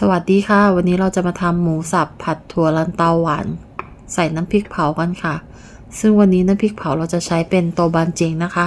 สวัสดีค่ะ วันนี้เราจะมาทำหมูสับผัดถั่วลันเตาหวาน ใส่น้ำพริกเผากันค่ะ ซึ่งวันนี้น้ำพริกเผาเราจะใช้เป็นโตบานเจงนะคะ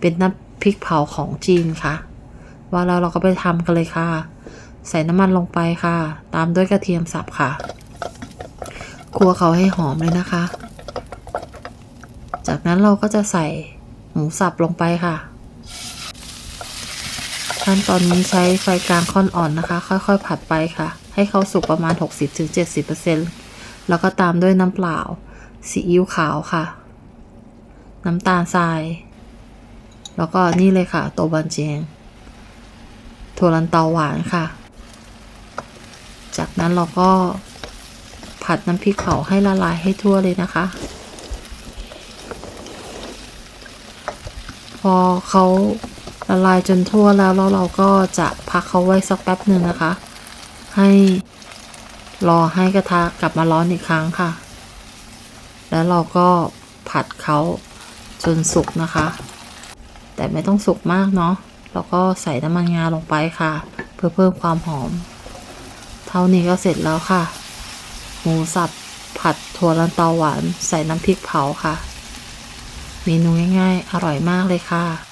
เป็นน้ำพริกเผาของจีนค่ะ ว่าแล้วเราก็ไปทำกันเลยค่ะ ใส่น้ำมันลงไปค่ะ ตามด้วยกระเทียมสับค่ะคั่วเขาให้หอมเลยนะคะ จากนั้นเราก็จะใส่หมูสับลงไปค่ะ ขั้นตอนนี้ใช้ไฟกลางค่อนอ่อนนะคะ ค่อยๆ ผัดไปค่ะ ให้เขาสุกประมาณ 60-70%แล้วก็ตามด้วยน้ำเปล่าซีอิ๊วขาวค่ะ น้ำตาลทราย แล้วก็นี่เลยค่ะ โตบันเจงถั่วลันเตาหวานค่ะ จากนั้นเราก็ผัดน้ำพริกเผาให้ละลายให้ทั่วเลยนะคะ พอเขา ละลายจนทั่วแล้วแล้วเราก็จะพักเขาไว้สักแป๊บหนึ่งนะคะ ให้รอให้กระทะกลับมาร้อนอีกครั้งค่ะ แล้วเราก็ผัดเขาจนสุกนะคะ แต่ไม่ต้องสุกมากเนาะแล้วก็ใส่น้ำมันงาลงไปค่ะ เพื่อเพิ่มความหอม เท่านี้ก็เสร็จแล้วค่ะ หมูสับผัดถั่วลันเตาหวาน ใส่น้ำพริกเผาค่ะ เมนูง่ายๆ อร่อยมากเลยค่ะ